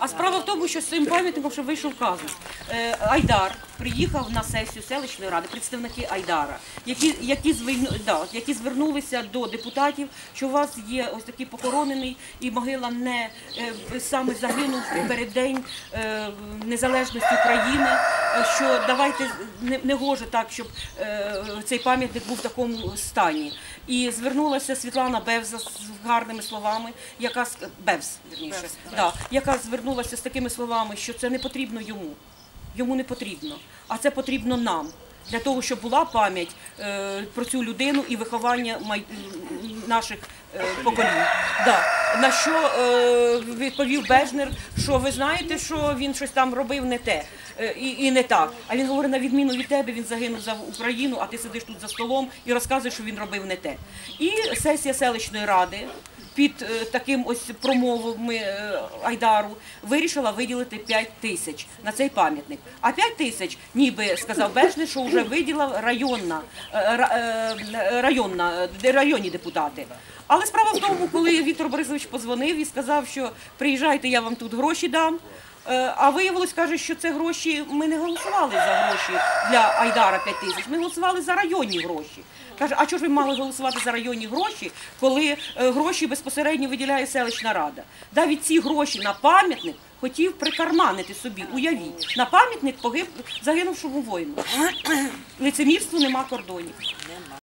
А справа в тому, що з цим пам'ятником ще вийшов казус. Е, Айдар приїхав на сесію селищної ради, представники Айдара, які, які, да, які звернулися до депутатів, що у вас є ось такий похоронений і могила не е, саме загинув в переддень е, незалежності України. Що давайте не, не гоже так, щоб е, цей пам'ятник був в такому стані. І звернулася Світлана Бевза з гарними словами, яка Бевз, вірніше, да, яка звернулася з такими словами, що це не потрібно йому. Йому не потрібно, а це потрібно нам. Для того, щоб була пам'ять е, про цю людину і виховання май... наших е, поколінь. Да. На що е, відповів Бежнер, що ви знаєте, що він щось там робив не те е, і, і не так. А він говорить, на відміну від тебе, він загинув за Україну, а ти сидиш тут за столом і розказуєш, що він робив не те. І сесія селищної ради під е, таким ось промовами е, Айдару вирішила виділити 5 тисяч на цей пам'ятник. А 5 тисяч, ніби сказав Бежний, що вже виділила районна, е, ра- районна, районні депутати. Але справа в тому, коли Віктор Борисович позвонив і сказав, що приїжджайте, я вам тут гроші дам. Е, А виявилось, каже, що це гроші. Ми не голосували за гроші для Айдара 5 тисяч. Ми голосували за районні гроші. Каже, а чого ж ви мали голосувати за районні гроші, коли е, гроші безпосередньо виділяє селищна рада? Навіть ці гроші на пам'ятник хотів прикарманити собі. Уявіть, на пам'ятник погиб загинувшому воїну. Лицемірству нема кордонів.